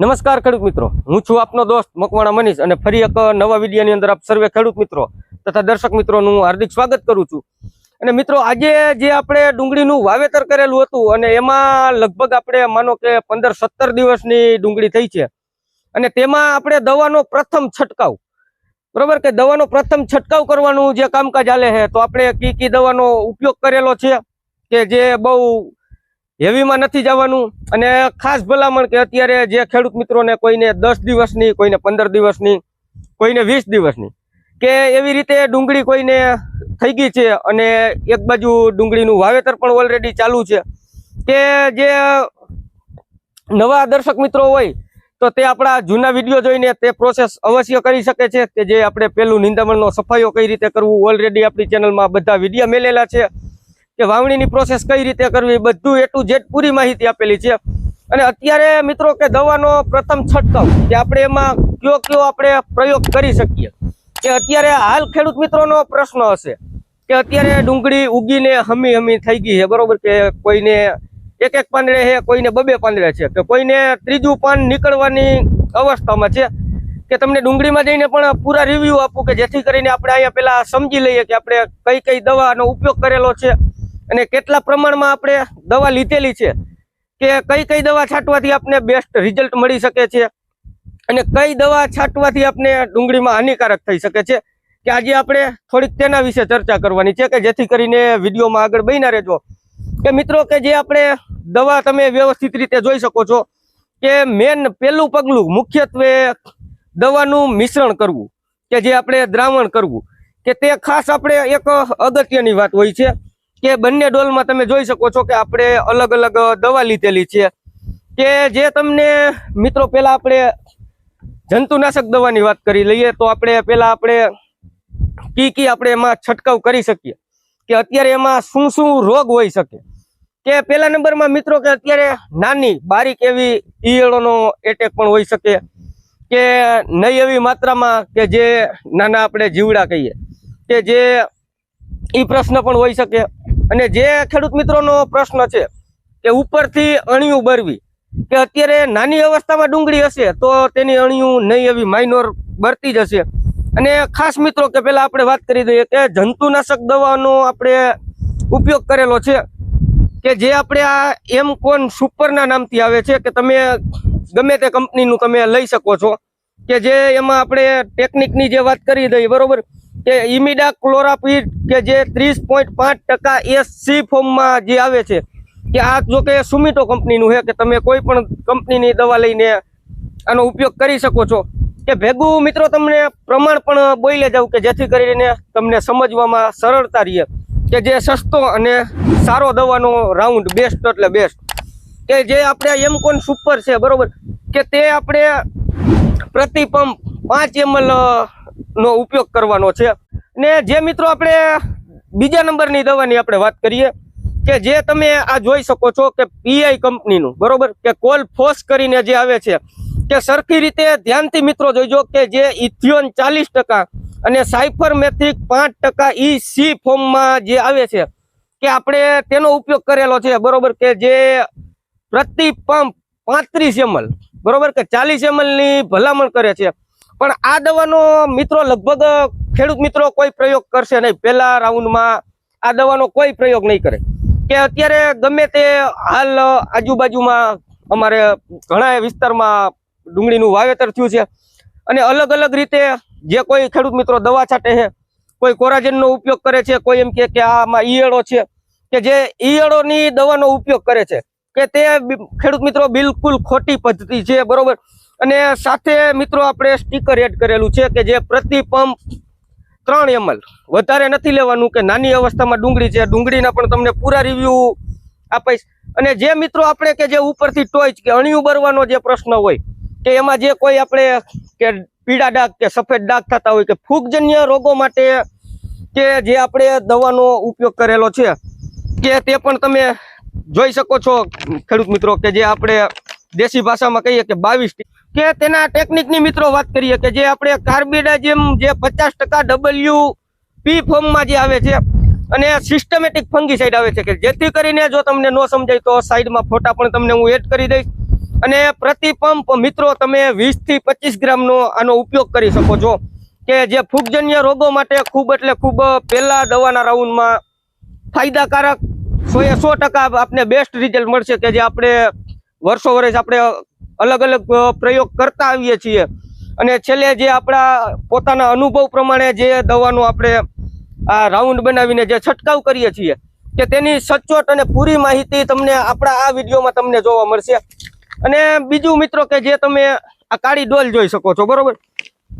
નમસ્કાર ખેડૂત મિત્રો. હું છું આપનો દોસ્ત મકવાણા મનીષ અને ફરી એક નવા વિડીયોની અંદર આપ સર્વે ખેડૂત મિત્રો તથા દર્શક મિત્રોનું હાર્દિક સ્વાગત કરું છું. અને મિત્રો, આજે જે આપણે ડુંગળીનું વાવેતર કરેલું હતું અને એમાં લગભગ આપણે માનો કે પંદર સત્તર દિવસની ડુંગળી થઈ છે. અને તેમાં આપણે દવાનો પ્રથમ છંટકાવ. બરોબર કે દવાનો પ્રથમ છંટકાવ કરવાનું જે કામકાજ ચાલે છે, તો આપણે કી કી દવાનો ઉપયોગ કરેલો છે કે જે બહુ હેવીમાં નથી જવાનું. અને ખાસ ભલામણ કે અત્યારે જે ખેડૂત મિત્રોને કોઈને દસ દિવસની, કોઈને પંદર દિવસની, કોઈને વીસ દિવસની, કે એવી રીતે ડુંગળી કોઈને થઈ ગઈ છે અને એક બાજુ ડુંગળીનું વાવેતર પણ ઓલરેડી ચાલુ છે, કે જે નવા દર્શક મિત્રો હોય, તો તે આપણા જૂના વીડિયો જોઈને તે પ્રોસેસ અવશ્ય કરી શકે છે, કે જે આપણે પેલું નિંદામણનો સફાઈઓ કઈ રીતે કરવું ઓલરેડી આપણી ચેનલમાં બધા વિડીયા મેલેલા છે. કે વાવણીની પ્રોસેસ કઈ રીતે કરવી બધું એ ટુ ઝેડ પૂરી માહિતી આપેલી છે. અને અત્યારે મિત્રો કે દવાનો પ્રથમ છંટકાવ કે આપણે એમાં કયો કયો આપણે પ્રયોગ કરી શકીએ. કે અત્યારે હાલ ખેડૂત મિત્રોનો પ્રશ્ન હશે કે અત્યારે ડુંગળી ઉગીને હમી હમી થઈ ગઈ છે, બરોબર? કે કોઈને એક એક પાંદડે છે, કોઈને બબે પાંદડે છે, કે કોઈને ત્રીજું પાન નીકળવાની અવસ્થામાં છે. કે તમને ડુંગળીમાં જઈને પણ પૂરા રિવ્યુ આપું કે જેથી કરીને આપણે અહીંયા પેલા સમજી લઈએ કે આપણે કઈ કઈ દવાનો ઉપયોગ કરેલો છે. અને કેટલા પ્રમાણમાં આપણે દવા લીધેલી છે કે કઈ કઈ દવા છાંટવાથી આપને બેસ્ટ રિઝલ્ટ મળી શકે છે અને કઈ દવા છાંટવાથી આપને ડુંગળીમાં હાનિકારક થઈ શકે છે કે આજે આપણે થોડીક તેના વિશે ચર્ચા કરવાની છે કે જેથી કરીને વિડીયોમાં આગળ બન્યા રહેજો. કે મિત્રો કે જે આપણે દવા તમે વ્યવસ્થિત રીતે જોઈ શકો છો કે મેન પહેલું પગલું મુખ્યત્વે દવાનું મિશ્રણ કરવું કે જે આપણે દ્રાવણ કરવું કે તે ખાસ આપણે એક અગત્યની વાત હોય છે. કે બંને ડોલમાં તમે જોઈ શકો છો કે આપણે અલગ અલગ દવા લીધેલી છે. કે જે તમને, મિત્રો, પહેલા આપણે જંતુનાશક દવાની વાત કરી લઈએ તો આપણે પહેલા આપણે કી કી આપણે એમાં છંટકાવ કરી શકીએ. કે અત્યારે એમાં શું શું રોગ હોઈ શકે. કે પહેલા નંબરમાં મિત્રો કે અત્યારે નાની બારીક એવી ઈયળોનો એટેક પણ હોઈ શકે. કે નહીં એવી માત્રામાં કે જે નાના આપણે જીવડા કહીએ. કે જે એ પ્રશ્ન પણ હોઈ શકે. અને જે ખેડૂત મિત્રોનો પ્રશ્ન છે કે ઉપરથી અણિયું બરવી, કે અત્યારે નાની અવસ્થામાં ડુંગળી હશે તો તેની અણિયું નહીં એવી માઇનોર બરતી જ હશે. અને ખાસ મિત્રો કે પહેલાં આપણે વાત કરી દઈએ કે જંતુનાશક દવાનો આપણે ઉપયોગ કરેલો છે, કે જે આપણે આ એમ કોન સુપરના નામથી આવે છે, કે તમે ગમે તે કંપનીનું તમે લઈ શકો છો, કે જે એમાં આપણે ટેકનિકની જે વાત કરી દઈએ, બરોબર? કે ઇમિડા ક્લોરાપીડ કે જે ત્રીસ પોઈન્ટ પાંચ ટકા એસસી ફોર્મમાં જે આવે છે, કે આ જો કે સુમિટો કંપનીનું છે, કે તમે કોઈ પણ કંપનીની દવા લઈને આનો ઉપયોગ કરી શકો છો. કે ભેગું, મિત્રો, તમને પ્રમાણ પણ બોલે જાવ, કે જેથી કરીને તમને સમજવામાં સરળતા રહે, કે જે સસ્તો અને સારો દવાનો રાઉન્ડ બેસ્ટ એટલે બેસ્ટ. કે જે આપણે એમકોન સુપર છે, બરોબર? કે તે આપણે પ્રતિ પંપ પાંચ એમએલ નો ઉપયોગ કરવાનો છે. ને જે મિત્રો આપણે બીજા નંબરની દવાની આપણે વાત કરીએ, કે જે તમે આ જોઈ શકો છો કે પીઆઈ કંપનીનું, બરોબર? કે કોલ ફોસ કરીને જે આવે છે, કે સરખી રીતે ધ્યાનથી મિત્રો જોઈજો કે જે ઇથિયોન ચાલીસ અને સાયફર મેથિક પાંચ ટકા ઈ સી ફોર્મમાં જે આવે છે, કે આપણે તેનો ઉપયોગ કરેલો છે, બરોબર? કે જે પ્રતિ પંપ પાંત્રીસ એમએલ, બરોબર? કે ચાલીસ એમએલની ભલામણ કરે છે. પણ આ દવાનો મિત્રો લગભગ ખેડૂત મિત્રો કોઈ પ્રયોગ કરશે નહીં. પહેલા રાઉન્ડમાં આ દવાનો કોઈ પ્રયોગ નહીં કરે. કે અત્યારે ગમે તે હાલ આજુબાજુમાં અમારે ઘણા વિસ્તારમાં ડુંગળીનું વાવેતર થયું છે. અને અલગ અલગ રીતે જે કોઈ ખેડૂત મિત્રો દવા છાંટે છે, કોઈ કોરાજનનો ઉપયોગ કરે છે, કોઈ એમ કે આમાં ઈયળો છે, કે જે ઈયળોની દવાનો ઉપયોગ કરે છે, કે તે ખેડૂત મિત્રો બિલકુલ ખોટી પદ્ધતિ છે, બરોબર? અને સાથે મિત્રો આપણે સ્ટીકર એડ કરેલું છે કે જે પ્રતિ પંપ ત્રણ એમલ વધારે નથી લેવાનું કે નાની અવસ્થામાં ડુંગળી છે, ડુંગળીના પણ તમને પૂરા રિવ્યૂ આપીશ. અને જે મિત્રો આપણે કે જે ઉપરથી ટોચ કે અણિયું બરવાનો જે પ્રશ્ન હોય, કે એમાં જે કોઈ આપણે કે પીળા ડાઘ કે સફેદ ડાઘ થતા હોય કે ફૂગજન્ય રોગો માટે કે જે આપણે દવાનો ઉપયોગ કરેલો છે, કે તે પણ તમે જોઈ શકો છો ખેડૂત મિત્રો કે જે આપણે દેશી ભાષામાં કહીએ કે બાવીસ કે તેના ટેકનિકની મિત્રો વાત કરીએ કે જે આપણે કાર્બિડાજિમ જે પચાસ ટકા ડબલ્યુ પી ફોર્મમાં જે આવે છે, અને સિસ્ટમેટિક ફંગીસાઇડ આવે છે કે જેથી કરીને જો તમને ન સમજાય તો સાઈડમાં ફોટા પણ તમને હું એડ કરી દઈશ. અને પ્રતિ પંપ મિત્રો તમે વીસથી પચીસ ગ્રામનો આનો ઉપયોગ કરી શકો છો. કે જે ફૂગજન્ય રોગો માટે ખૂબ એટલે ખૂબ પહેલા દવાના રાઉન્ડમાં ફાયદાકારક. સો એ સો ટકા આપને બેસ્ટ રિઝલ્ટ મળશે કે જે આપણે વર્ષો વર્ષ આપણે અલગ અલગ પ્રયોગ કરતા આવીએ છીએ. અને છેલ્લે જે આપણા પોતાના અનુભવ પ્રમાણે જે દવાનો આપણે આ રાઉન્ડ બનાવીને જે છંટકાવ કરીએ છીએ, કે તેની સચોટ અને પૂરી માહિતી તમને આપણા આ વિડીયોમાં તમને જોવા મળશે. અને બીજું મિત્રો કે જે તમે આ કાળી ડોલ જોઈ શકો છો, બરોબર?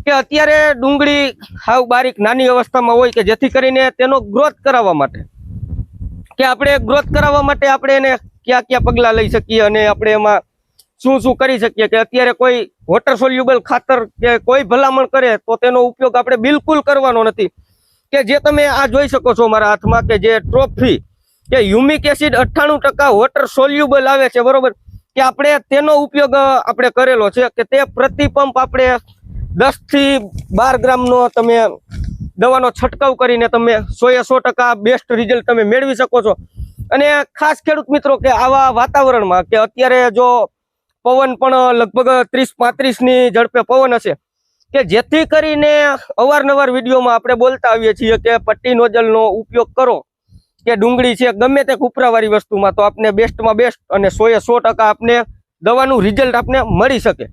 કે અત્યારે ડુંગળી હાવ બારીક નાની અવસ્થામાં હોય કે જેથી કરીને તેનો ગ્રોથ કરાવવા માટે, કે આપણે ગ્રોથ કરાવવા માટે આપણે એને કયા કયા પગલાં લઈ શકીએ અને આપણે એમાં શું શું કરી શકીએ કે અત્યારે કોઈ વોટર સોલ્યુબલ ખાતર કે કોઈ ભલામણ કરે તો તેનો ઉપયોગ આપણે બિલકુલ કરવાનો નથી. કે જે તમે આ જોઈ શકો છો મારા હાથમાં કે જે ટ્રોફી કે હ્યુમિક એસિડ અઠ્ઠાણું ટકા વોટર સોલ્યુબલ આવે છે, બરોબર? કે આપણે તેનો ઉપયોગ આપણે કરેલો છે કે તે પ્રતિ પંપ આપણે દસથી બાર ગ્રામનો તમે દવાનો છંટકાવ કરીને તમે એ સો ટકા બેસ્ટ રિઝલ્ટ તમે મેળવી શકો છો. અને ખાસ ખેડૂત મિત્રો કે આવા વાતાવરણમાં કે અત્યારે જો પવન પણ લગભગ ત્રીસ પાંત્રીસની ઝડપે પવન હશે. કે જેથી કરીને અવારનવાર વિડીયોમાં આપણે બોલતા આવીએ છીએ કે પટ્ટી નોઝલનો ઉપયોગ કરો. કે ડુંગળી છે, ગમે તે કુપરાવાળી વસ્તુમાં તો આપને બેસ્ટમાં બેસ્ટ અને સો એ સો ટકા આપને દવાનું રિઝલ્ટ આપને મળી શકે.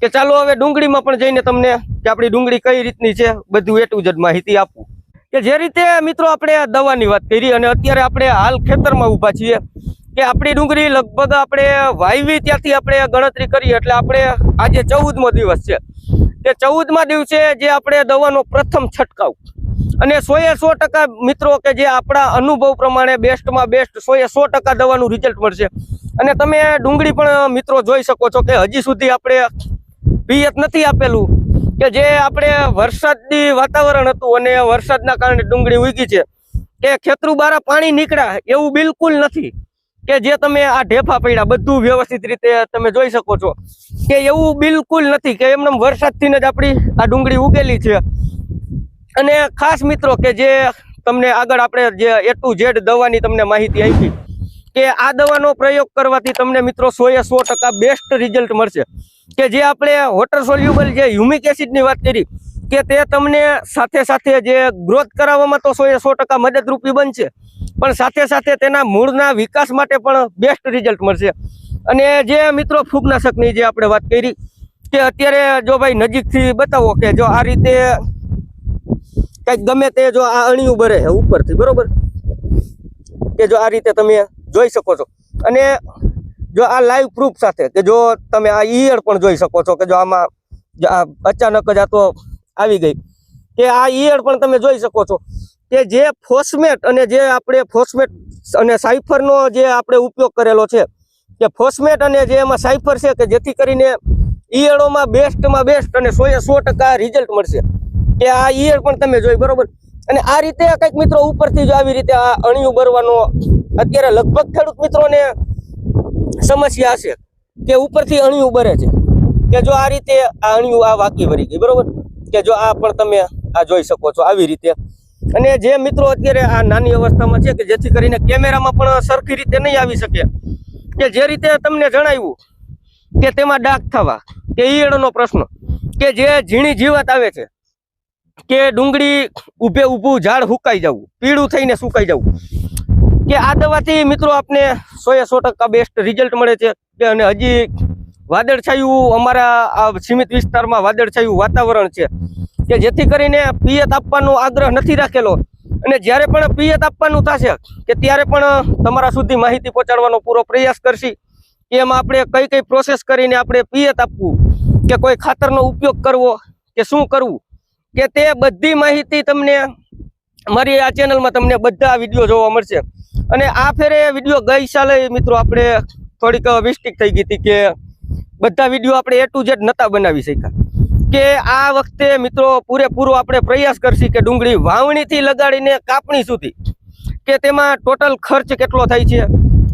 કે ચાલો હવે ડુંગળીમાં પણ જઈને તમને કે આપણી ડુંગળી કઈ રીતની છે બધું એ ટુ ઝેડ માહિતી આપું. કે જે રીતે મિત્રો આપણે દવાની વાત કરી અને અત્યારે આપણે હાલ ખેતરમાં ઊભા છીએ કે આપણી ડુંગળી લગભગ આપણે વાવી ત્યાંથી આપણે ગણતરી કરીએ, એટલે આપણે આજે ચૌદમો દિવસ છે. કે ચૌદમા દિવસે જે આપણે દવાનો પ્રથમ છંટકાવ. અને સો એ સો ટકા મિત્રો કે જે આપણા અનુભવ પ્રમાણે બેસ્ટમાં બેસ્ટ સો એ સો ટકા દવાનું રિઝલ્ટ મળશે. અને તમે ડુંગળી પણ મિત્રો જોઈ શકો છો કે હજી સુધી આપણે પિયત નથી આપેલું, કે જે આપણે વરસાદની વાતાવરણ હતું અને વરસાદના કારણે ડુંગળી ઉગી છે, કે ખેતરું બારા પાણી નીકળ્યા એવું બિલકુલ નથી. કે જે તમે આ ઢેફા પડ્યા, બધું વ્યવસ્થિત રીતે તમે જોઈ શકો છો. કે એવું બિલકુલ નથી, કે એમને વરસાદથી જ આપણી આ ડુંગળી ઉગેલી છે. અને ખાસ મિત્રો કે જે તમને આગળ આપણે જે એ ટુ ઝેડ દવાની તમને માહિતી આપી, કે આ દવાનો પ્રયોગ કરવાથી તમને મિત્રો સો એ સો બેસ્ટ રિઝલ્ટ મળશે. કે જે આપણે વોટર સોલ્યુબલ જે હ્યુમિક એસિડની વાત કરી, કે તે તમને સાથે સાથે જે ગ્રોથ કરાવવામાં તો સો એ સો ટકા મદદરૂપી બનશે. પણ સાથે સાથે તેના મૂળના વિકાસ માટે પણ બેસ્ટ રિઝલ્ટ મળશે. અને જે મિત્રો ફૂગનાશકની જે આપણે વાત કરી, કે અત્યારે જો ભાઈ નજીકથી બતાવો કે જો આ રીતે કંઈક ગમે તે જો આ અણિયું બરે છે ઉપરથી, બરોબર? કે જો આ રીતે તમે જોઈ શકો છો. અને જો આ લાઈવ પ્રૂફ સાથે કે જો તમે આ ઈયળ પણ જોઈ શકો છો કે જો આમાં અચાનક જ આ તો આવી ગઈ. કે આ ઈયળ પણ તમે જોઈ શકો છો. કે જે ફોસ્મેટ અને જે આપણે ફોસ્મેટ અને સાયફરનો જે આપણે ઉપયોગ કરેલો છે, કે ફોસ્મેટ અને જે એમાં સાયફર છે કે જેથી કરીને ઈયળોમાં બેસ્ટમાં બેસ્ટ અને સો સો ટકા રિઝલ્ટ મળશે. કે આ ઈયળ પણ તમે જોઈ, બરોબર? અને આ રીતે કંઈક મિત્રો ઉપરથી જો આવી રીતે આ અણિયું ભરવાનો અત્યારે લગભગ ખેડૂત મિત્રોને સમસ્યા હશે કે ઉપરથી અણિયું બરે છે. કે જો આ રીતે આ અણિયું આ વાકી ભરી ગઈ, બરોબર? કે જો આ પણ તમે આ જોઈ શકો છો આવી રીતે. અને જે મિત્રો અત્યારે આ નાની અવસ્થામાં છે કે જેથી કરીને કેમેરામાં પણ સરખી રીતે નહીં આવી શકે, કે જે રીતે તમને જણાવ્યું કે તેમાં ડાઘ થવા, કે ઈયળનો પ્રશ્ન, કે જે ઝીણી જીવાત આવે છે, કે ડુંગળી ઊભે ઊભું ઝાડ સુકાઈ જવું, પીળું થઈને સુકાઈ જવું, કે આ દવાથી મિત્રો આપને સોએ સો ટકા બેસ્ટ રિઝલ્ટ મળે છે, કે અને હજી વાદળછાયું અમારા આ સીમિત વિસ્તારમાં વાદળછાયું વાતાવરણ છે. કે જેથી કરીને પિયત આપવાનો આગ્રહ નથી રાખેલો. અને જ્યારે પણ પિયત આપવાનું થશે, કે ત્યારે પણ તમારા સુધી માહિતી પહોંચાડવાનો પૂરો પ્રયાસ કરશી. કે એમાં આપણે કઈ કઈ પ્રોસેસ કરીને આપણે પિયત આપવું, કે કોઈ ખાતરનો ઉપયોગ કરવો, કે શું કરવું. કે તે બધી માહિતી તમને, મારી આ ચેનલમાં તમને બધા વીડિયો જોવા મળશે. અને આ ફેરે વીડિયો ગઈ સાલે મિત્રો આપણે થોડીક મિસ્ટેક થઈ ગઈ હતી કે બધા વીડિયો આપણે એ ટુ ઝેડ નહોતા બનાવી શક્યા. કે આ વખતે મિત્રો પૂરેપૂરો આપણે પ્રયાસ કરશી કે ડુંગળી વાવણીથી લગાડીને કાપણી સુધી કે તેમાં ટોટલ ખર્ચ કેટલો થાય છે,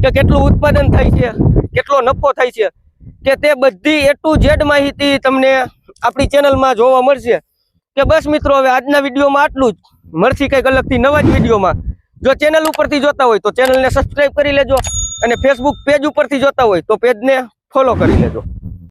કે કેટલું ઉત્પાદન થાય છે, કેટલો નફો થાય છે, કે તે બધી એ ટુ ઝેડ માહિતી તમને આપણી ચેનલમાં જોવા મળશે. કે બસ મિત્રો, હવે આજના વિડીયોમાં આટલું જ. મળશે કંઈક અલગથી નવા જ વિડીયોમાં. જો ચેનલ ઉપરથી જોતા હોય તો ચેનલને સબસ્ક્રાઇબ કરી લેજો અને ફેસબુક પેજ ઉપરથી જોતા હોય તો પેજને ફોલો કરી લેજો.